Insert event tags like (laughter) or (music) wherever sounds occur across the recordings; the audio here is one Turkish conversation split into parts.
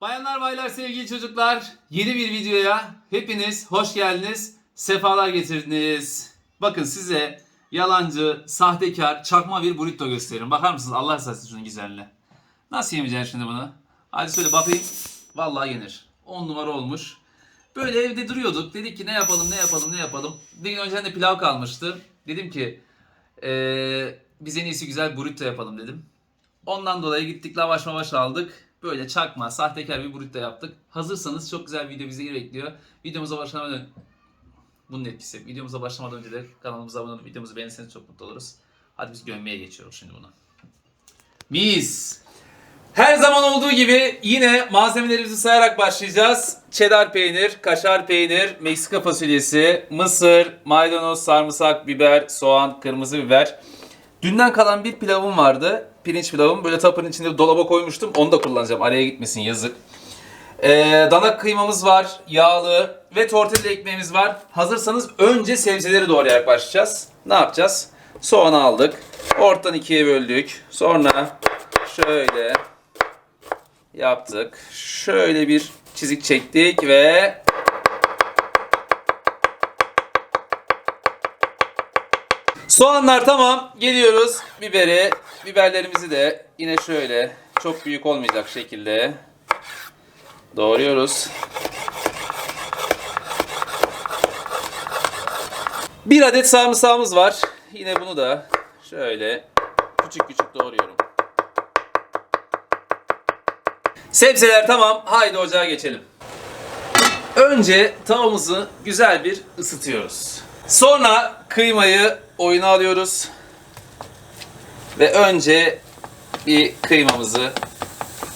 Bayanlar baylar sevgili çocuklar yeni bir videoya hepiniz hoş geldiniz sefalar getirdiniz. Bakın size yalancı, sahtekar, çakma bir burrito gösteririm. Bakar mısınız Allah rızası şunun güzelliğine. Nasıl yemeyeceksin şimdi bunu? Hadi söyle bakayım. Vallahi yenir. 10 numara olmuş. Böyle evde duruyorduk. Dedik ki ne yapalım ne yapalım ne yapalım. Bir gün önceden de pilav kalmıştı. Dedim ki eee biz en iyisi güzel burrito yapalım dedim. Ondan dolayı gittik lavaş mavaş aldık. Böyle çakma, sahtekar bir burrito yaptık. Hazırsanız çok güzel bir video bizi bekliyor. Videomuza başlamadan önce... Bunun etkisi. Videomuza başlamadan önce de kanalımıza abone olup videomuzu beğenirseniz çok mutlu oluruz. Hadi biz gömmeye geçiyoruz şimdi bunu. Mis! Her zaman olduğu gibi yine malzemelerimizi sayarak başlayacağız. Cheddar peynir, kaşar peynir, Meksika fasulyesi, mısır, maydanoz, sarımsak, biber, soğan, kırmızı biber. Dünden kalan bir pilavım vardı. Pirinç pilavım. Böyle tapının içinde dolaba koymuştum. Onu da kullanacağım. Araya gitmesin yazık. Ee, dana kıymamız var. Yağlı. Ve tortilla ekmeğimiz var. Hazırsanız önce sebzeleri doğrayarak başlayacağız. Ne yapacağız? Soğanı aldık. Ortadan ikiye böldük. Sonra şöyle yaptık. Şöyle bir çizik çektik ve Soğanlar tamam. Geliyoruz biberi. Biberlerimizi de yine şöyle çok büyük olmayacak şekilde doğruyoruz. Bir adet sarımsağımız var. Yine bunu da şöyle küçük küçük doğruyorum. Sebzeler tamam. Haydi ocağa geçelim. Önce tavamızı güzel bir ısıtıyoruz. Sonra kıymayı oyuna alıyoruz. Ve önce bir kıymamızı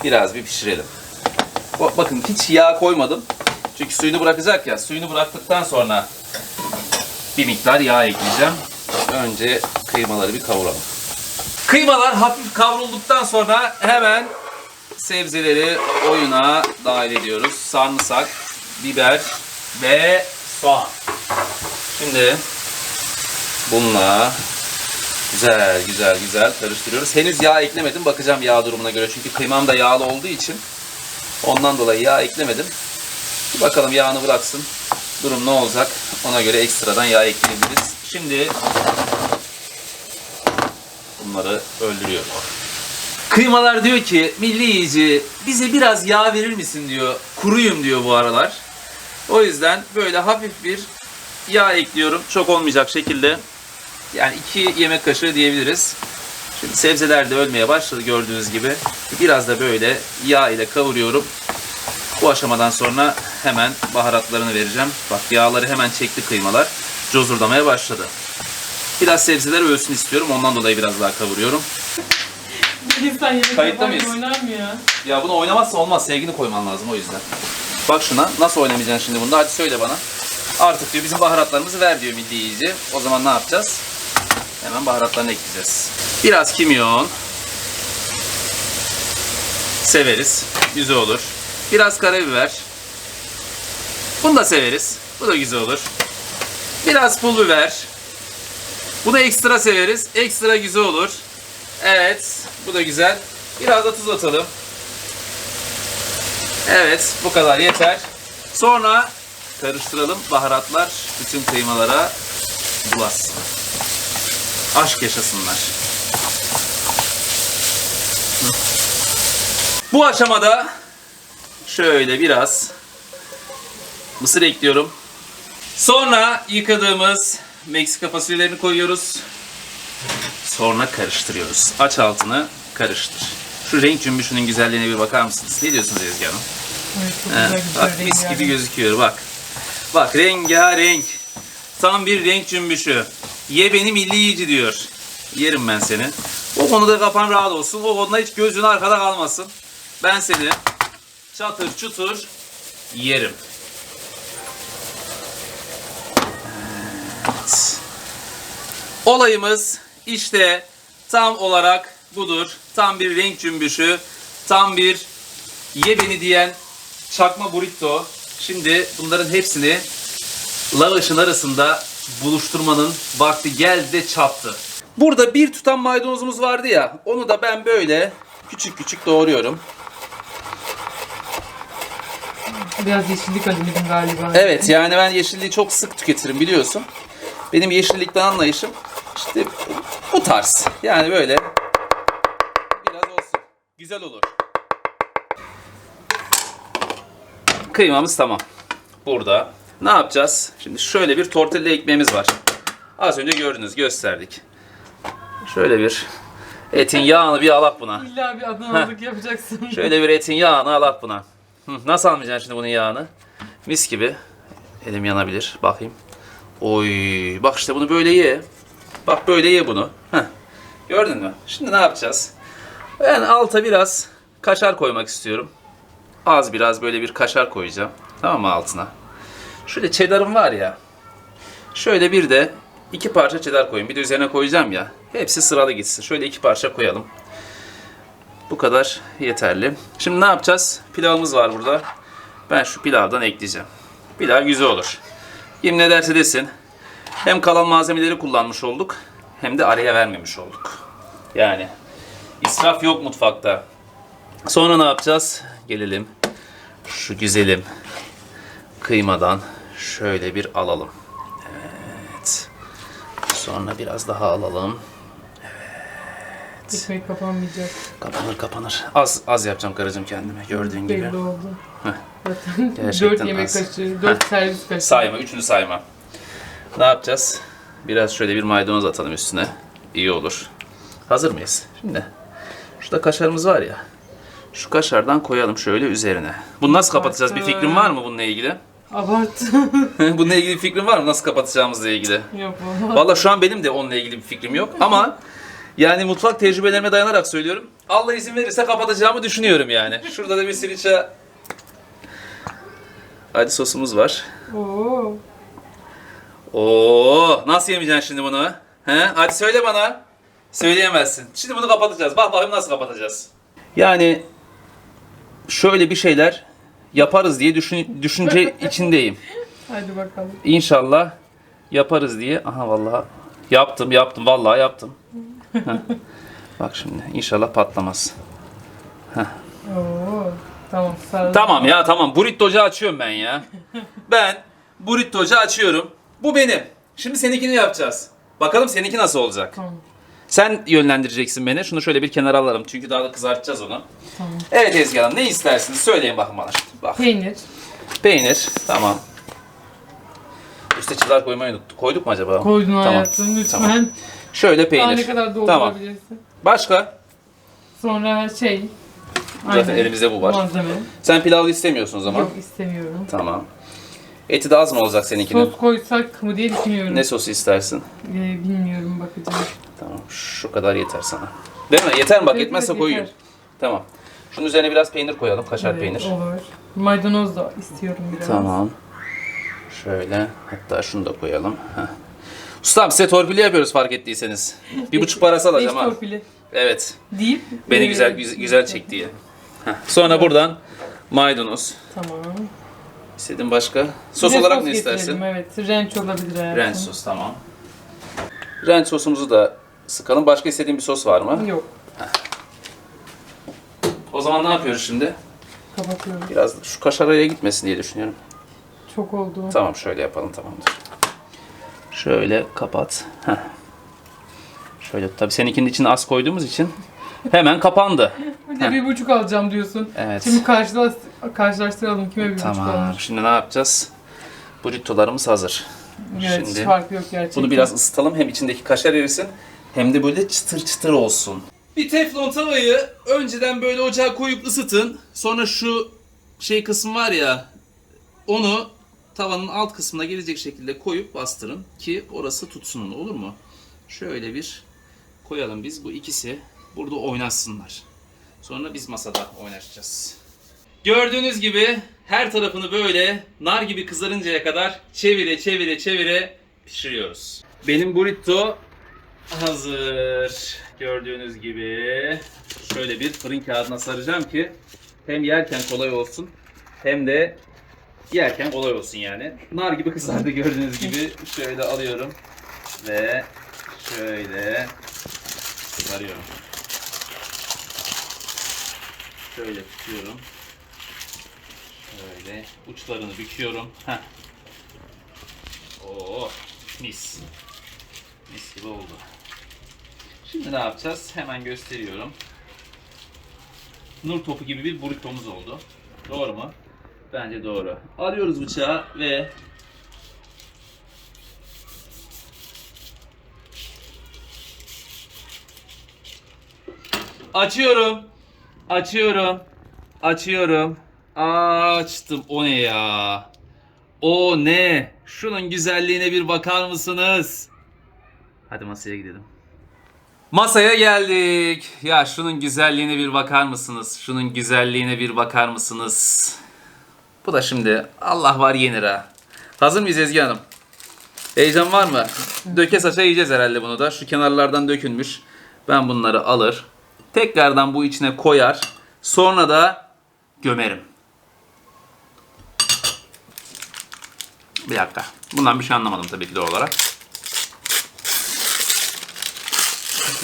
biraz bir pişirelim. Bak- Bakın hiç yağ koymadım. Çünkü suyunu bırakacak ya. Suyunu bıraktıktan sonra bir miktar yağ ekleyeceğim. Önce kıymaları bir kavuralım. Kıymalar hafif kavrulduktan sonra hemen sebzeleri oyuna dahil ediyoruz. Sarımsak, biber ve soğan. Şimdi bununla güzel güzel güzel karıştırıyoruz. Henüz yağ eklemedim. Bakacağım yağ durumuna göre. Çünkü kıymam da yağlı olduğu için ondan dolayı yağ eklemedim. Bir bakalım yağını bıraksın. Durum ne olacak? Ona göre ekstradan yağ ekleyebiliriz. Şimdi bunları öldürüyorum. Kıymalar diyor ki milli yiyici bize biraz yağ verir misin diyor. Kuruyum diyor bu aralar. O yüzden böyle hafif bir yağ ekliyorum. Çok olmayacak şekilde. Yani iki yemek kaşığı diyebiliriz. Şimdi sebzeler de ölmeye başladı gördüğünüz gibi. Biraz da böyle yağ ile kavuruyorum. Bu aşamadan sonra hemen baharatlarını vereceğim. Bak yağları hemen çekti kıymalar. Cozurdamaya başladı. Biraz sebzeler ölsün istiyorum. Ondan dolayı biraz daha kavuruyorum. Kayıtta mıyız? oynar mı ya? Ya bunu oynamazsa olmaz. Sevgini koyman lazım o yüzden. Bak şuna. Nasıl oynamayacaksın şimdi bunda? Hadi söyle bana. Artık diyor bizim baharatlarımızı ver diyor milli. O zaman ne yapacağız? Hemen baharatlarını ekleyeceğiz. Biraz kimyon. Severiz. Güzel olur. Biraz karabiber. Bunu da severiz. Bu da güzel olur. Biraz pul biber. Bunu ekstra severiz. Ekstra güzel olur. Evet. Bu da güzel. Biraz da tuz atalım. Evet. Bu kadar yeter. Sonra karıştıralım. Baharatlar bütün kıymalara bulasın. Aşk yaşasınlar. Bu aşamada şöyle biraz mısır ekliyorum. Sonra yıkadığımız Meksika fasulyelerini koyuyoruz. Sonra karıştırıyoruz. Aç altını karıştır. Şu renk cümbüşünün güzelliğine bir bakar mısınız? Ne diyorsunuz Ezgi Hanım? Evet, çok He, güzel güzel bak mis gibi gözüküyor bak. Bak rengarenk. Tam bir renk cümbüşü. Ye beni milli yiyici diyor. Yerim ben seni. O konuda kafan rahat olsun. O konuda hiç gözün arkada kalmasın. Ben seni çatır çutur yerim. Evet. Olayımız işte tam olarak budur. Tam bir renk cümbüşü. Tam bir ye beni diyen çakma burrito. Şimdi bunların hepsini lavaşın arasında buluşturmanın vakti geldi de çattı. Burada bir tutam maydanozumuz vardı ya. Onu da ben böyle küçük küçük doğruyorum. Biraz yeşillik acımadın galiba. Evet yani ben yeşilliği çok sık tüketirim biliyorsun. Benim yeşillikten anlayışım işte bu tarz. Yani böyle biraz olsun. Güzel olur. Kıymamız tamam. Burada. Ne yapacağız? Şimdi şöyle bir tortilla ekmeğimiz var. Az önce gördünüz, gösterdik. Şöyle bir etin yağını bir alak buna. İlla bir Adanalık yapacaksın. Şöyle bir etin yağını alak buna. Hı, nasıl almayacaksın şimdi bunun yağını? Mis gibi. Elim yanabilir. Bakayım. Oy. Bak işte bunu böyle ye. Bak böyle ye bunu. Heh. Gördün mü? Şimdi ne yapacağız? Ben alta biraz kaşar koymak istiyorum. Az biraz böyle bir kaşar koyacağım. Tamam mı altına? Şöyle cheddar'ım var ya. Şöyle bir de iki parça cheddar koyayım. Bir de üzerine koyacağım ya. Hepsi sıralı gitsin. Şöyle iki parça koyalım. Bu kadar yeterli. Şimdi ne yapacağız? Pilavımız var burada. Ben şu pilavdan ekleyeceğim. Pilav güzel olur. Kim ne derse desin. Hem kalan malzemeleri kullanmış olduk. Hem de araya vermemiş olduk. Yani israf yok mutfakta. Sonra ne yapacağız? Gelelim. Şu güzelim kıymadan şöyle bir alalım. Evet. Sonra biraz daha alalım. Ekmek kapanmayacak. Kapanır kapanır. Az az yapacağım karıcığım kendime gördüğün gibi. Belli oldu. Zaten (laughs) 4 yemek az. kaşığı, 4 servis kaşığı. Sayma, üçünü sayma. Ne yapacağız? Biraz şöyle bir maydanoz atalım üstüne. İyi olur. Hazır mıyız? Şimdi şurada kaşarımız var ya. Şu kaşardan koyalım şöyle üzerine. Bunu nasıl kapatacağız? Bir fikrin var mı bununla ilgili? Abart. (laughs) bununla ilgili bir fikrin var mı? Nasıl kapatacağımızla ilgili? Yok valla. Valla şu an benim de onunla ilgili bir fikrim yok ama yani mutfak tecrübelerime dayanarak söylüyorum. Allah izin verirse kapatacağımı düşünüyorum yani. Şurada da bir siliça Hadi sosumuz var. Oo. Oo, nasıl yemeyeceksin şimdi bunu? He? Hadi söyle bana. Söyleyemezsin. Şimdi bunu kapatacağız. Bak bakayım nasıl kapatacağız. Yani şöyle bir şeyler yaparız diye düşün, düşünce (laughs) içindeyim. Hadi bakalım. İnşallah yaparız diye. Aha vallahi yaptım yaptım vallahi yaptım. (laughs) Heh. Bak şimdi inşallah patlamaz. Oo. Tamam sarı. Tamam ya tamam burritocu açıyorum ben ya. (laughs) Ben burritocu açıyorum. Bu benim. Şimdi seninkini yapacağız. Bakalım seninki nasıl olacak. Tamam. Sen yönlendireceksin beni. Şunu şöyle bir kenara alalım. Çünkü daha da kızartacağız onu. Tamam. Evet Ezgi Hanım ne istersiniz? Söyleyin bakın bana. Bak. Peynir. Peynir. Tamam. Üste çizer koymayı unuttuk. Koyduk mu acaba? Koydun Tamam. hayatım lütfen. Tamam. Şöyle Daha ne peynir. kadar Tamam. doldurabilirsin. Başka? Sonra şey. Zaten elimizde bu var. Malzeme. Sen pilavlı istemiyorsun o zaman. Yok istemiyorum. Tamam. Eti de az mı olacak seninkinin? Sos koysak mı diye düşünüyorum. Ne sosu istersin? Ee, bilmiyorum bakacağım. Tamam. Şu kadar yeter sana. Değil mi? Yeter mi? Bak Evet, yetmezse evet, yeter. Tamam. Şunun üzerine biraz peynir koyalım. Kaşar Evet, peynir. Olur. Maydanoz da istiyorum biraz. Tamam. Şöyle. Hatta şunu da koyalım. Heh. Ustam size torpilli yapıyoruz fark ettiyseniz. Bir buçuk parası (laughs) alacağım ha. torpili Evet. deyip. Beni e, güzel güzel, güzel çek diye. Heh. Sonra buradan maydanoz. Tamam. İstediğin başka? Sos Bir de olarak ne istersin? getirelim, Evet. Ranch olabilir hayatım. Ranch sos tamam. Ranch sosumuzu da sıkalım. Başka istediğin bir sos var mı? Yok. O zaman ne yapıyoruz şimdi? Kapatıyorum. Biraz şu kaşar araya gitmesin diye düşünüyorum. Çok oldu. Tamam şöyle yapalım tamamdır. Şöyle kapat. Heh. Şöyle tabii seninkinin içine az koyduğumuz için hemen kapandı. (laughs) Bir de bir buçuk alacağım diyorsun. Evet. Şimdi karşılaş, karşılaştıralım kime bir buçuk Tamam. almış. Şimdi ne yapacağız? Burritolarımız hazır. Evet Şimdi hiç farkı yok gerçekten. Bunu biraz ısıtalım. Hem içindeki kaşar erisin hem de böyle çıtır çıtır olsun. Bir teflon tavayı önceden böyle ocağa koyup ısıtın. Sonra şu şey kısım var ya onu tavanın alt kısmına gelecek şekilde koyup bastırın ki orası tutsun olur mu? Şöyle bir koyalım biz bu ikisi burada oynasınlar. Sonra biz masada oynaşacağız. Gördüğünüz gibi her tarafını böyle nar gibi kızarıncaya kadar çevire çevire çevire pişiriyoruz. Benim burrito hazır. Gördüğünüz gibi şöyle bir fırın kağıdına saracağım ki hem yerken kolay olsun hem de yerken kolay olsun yani. Nar gibi kızardı gördüğünüz gibi. Şöyle alıyorum ve şöyle sarıyorum. Şöyle tutuyorum. Böyle uçlarını büküyorum. Heh. Oo, mis. Mis gibi oldu. Şimdi ne yapacağız? Hemen gösteriyorum. Nur topu gibi bir burritomuz oldu. Doğru mu? Bence doğru. Alıyoruz bıçağı ve Açıyorum. Açıyorum. Açıyorum. Açtım. O ne ya? O ne? Şunun güzelliğine bir bakar mısınız? Hadi masaya gidelim. Masaya geldik. Ya şunun güzelliğine bir bakar mısınız? Şunun güzelliğine bir bakar mısınız? Bu da şimdi Allah var yenir ha. Hazır mıyız Ezgi Hanım? Heyecan var mı? Döke saça yiyeceğiz herhalde bunu da. Şu kenarlardan dökülmüş. Ben bunları alır. Tekrardan bu içine koyar. Sonra da gömerim. Bir dakika. Bundan bir şey anlamadım tabii ki de olarak.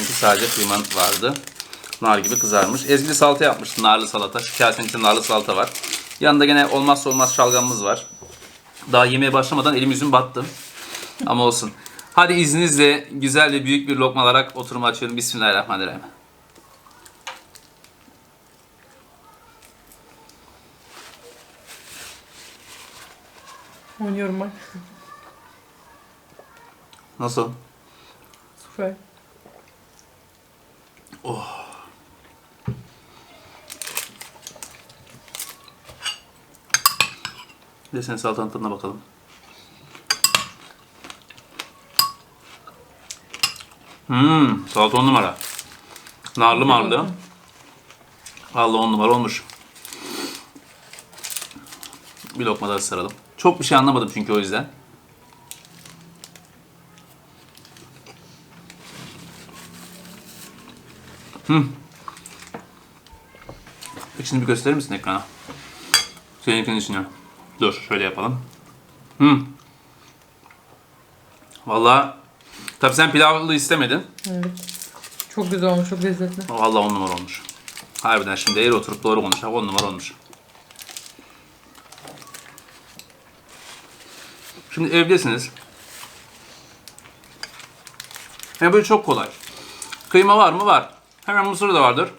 Çünkü sadece kıyman vardı. Nar gibi kızarmış. Ezgili salata yapmıştı. Narlı salata. Şu kasenin içinde narlı salata var. Yanında gene olmazsa olmaz şalgamımız var. Daha yemeğe başlamadan elim yüzüm battı. Ama olsun. Hadi izninizle güzel ve büyük bir lokma alarak oturumu açıyorum. Bismillahirrahmanirrahim. Oynuyorum bak. Nasıl? Süper. Bir de senin salatanın tadına bakalım. Hmm, salata on numara. Narlı marlı. Vallahi on numara olmuş. Bir lokma daha saralım. Çok bir şey anlamadım çünkü o yüzden. Hmm. Şimdi bir gösterir misin ekrana? Seninkini düşünüyorum. Dur şöyle yapalım. Hmm. Vallahi tabii sen pilavlı istemedin. Evet. Çok güzel olmuş, çok lezzetli. Vallahi on numara olmuş. Harbiden şimdi eğri oturup doğru konuş. On numara olmuş. Şimdi evdesiniz. Ya böyle çok kolay. Kıyma var mı? Var. Hemen mısır da vardır.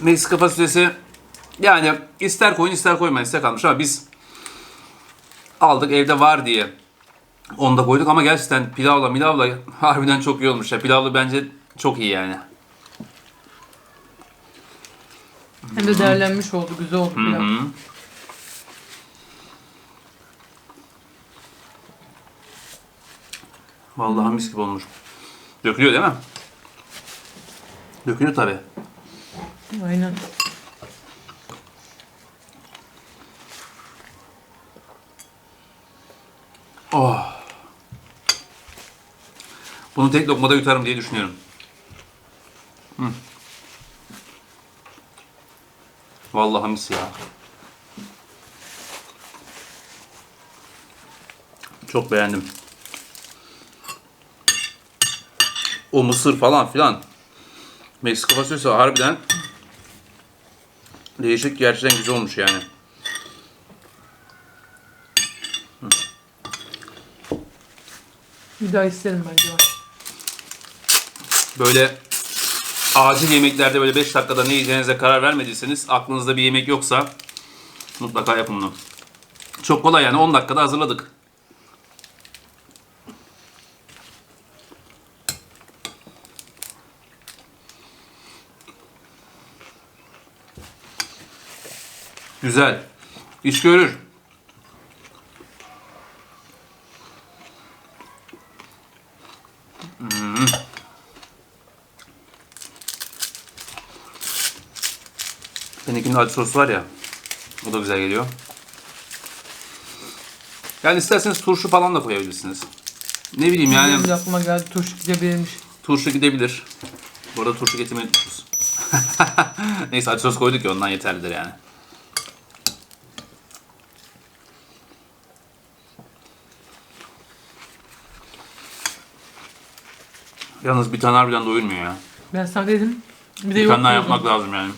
Meksika fasulyesi yani ister koyun ister koymayın size kalmış ama biz aldık evde var diye onu da koyduk ama gerçekten pilavla milavla (laughs) harbiden çok iyi olmuş. Ya. Pilavlı bence çok iyi yani. Hem de değerlenmiş oldu, güzel oldu pilav. Hı. Vallahi mis gibi olmuş. Dökülüyor değil mi? Dökülüyor tabi. Aynen. Oh. Bunu tek lokmada yutarım diye düşünüyorum. Hı. Vallahi mis ya. Çok beğendim. O mısır falan filan. Meksika fasulyesi harbiden değişik gerçekten güzel olmuş yani. Bir daha isterim bence böyle acil yemeklerde böyle 5 dakikada ne yiyeceğinize karar vermediyseniz aklınızda bir yemek yoksa mutlaka yapın bunu. Çok kolay yani 10 dakikada hazırladık. Güzel. İş görür. Benimkinin acı sos var ya. O da güzel geliyor. Yani isterseniz turşu falan da koyabilirsiniz. Ne bileyim yani Benim aklıma geldi, turşu gidebilirmiş. turşu gidebilir. Bu arada turşu getirmeyi unutmuşuz. (laughs) Neyse acı sos koyduk ya ondan yeterlidir yani. Yalnız bir tane harbiden doyurmuyor ya. Ben sana dedim. Bir de Bir yok tane daha diyordum. yapmak lazım yani.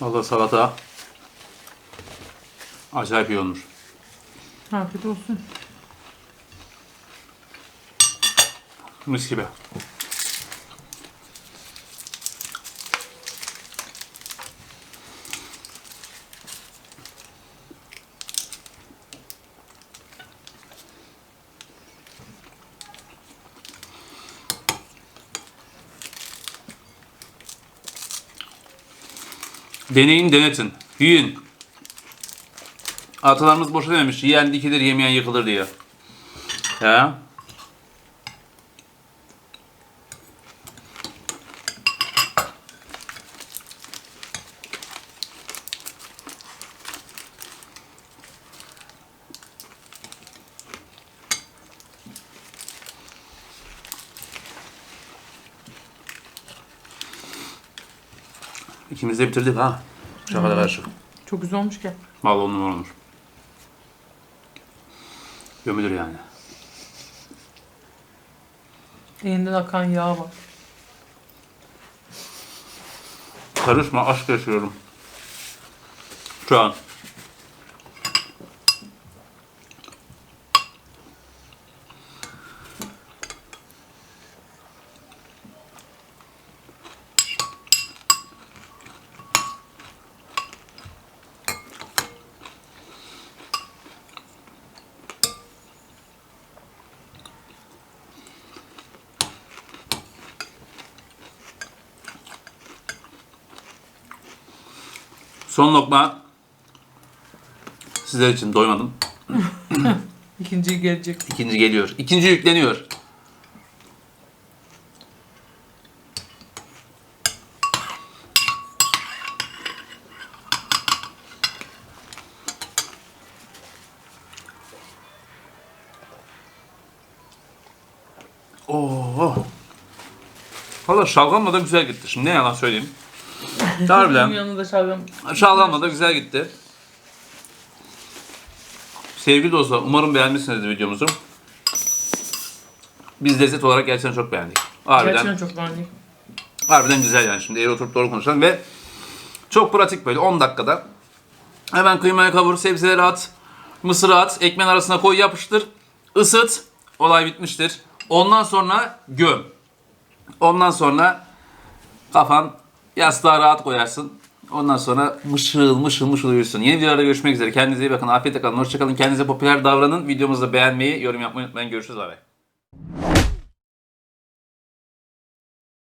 Valla salata acayip iyi olmuş. Afiyet olsun. Mis gibi. Deneyin denetin. Yiyin. Atalarımız boşa dememiş. Yiyen dikilir, yemeyen yıkılır diye. Ya. İkimiz de bitirdik ha. Şaka da karşı. Çok güzel olmuş ki. Vallahi on numara olmuş. Gömülür yani. Elinden akan yağ var. Karışma aşk yaşıyorum. Şu an. Son lokma. Sizler için doymadım. (laughs) İkinciyi gelecek. İkinci geliyor. İkinci yükleniyor. Oo. Valla şalgamla da güzel gitti. Şimdi ne yalan söyleyeyim. Harbiden. yanında şalgam. Şalgamla da güzel gitti. Sevgili dostlar umarım beğenmişsinizdir videomuzu. Biz lezzet olarak gerçekten çok beğendik. Harbiden, Gerçekten çok beğendim. harbiden güzel yani şimdi eğer oturup doğru konuşalım ve çok pratik böyle 10 dakikada. Hemen kıymayı kavur, sebzeleri at, mısırı at, ekmeğin arasına koy yapıştır, ısıt, olay bitmiştir. Ondan sonra göm. Ondan sonra kafan yastığa rahat koyarsın. Ondan sonra mışıl mışıl mışıl uyursun. Yeni videolarda görüşmek üzere. Kendinize iyi bakın. Afiyetle kalın. Hoşçakalın. Kendinize popüler davranın. Videomuzu da beğenmeyi, yorum yapmayı unutmayın. Görüşürüz. Bay bay.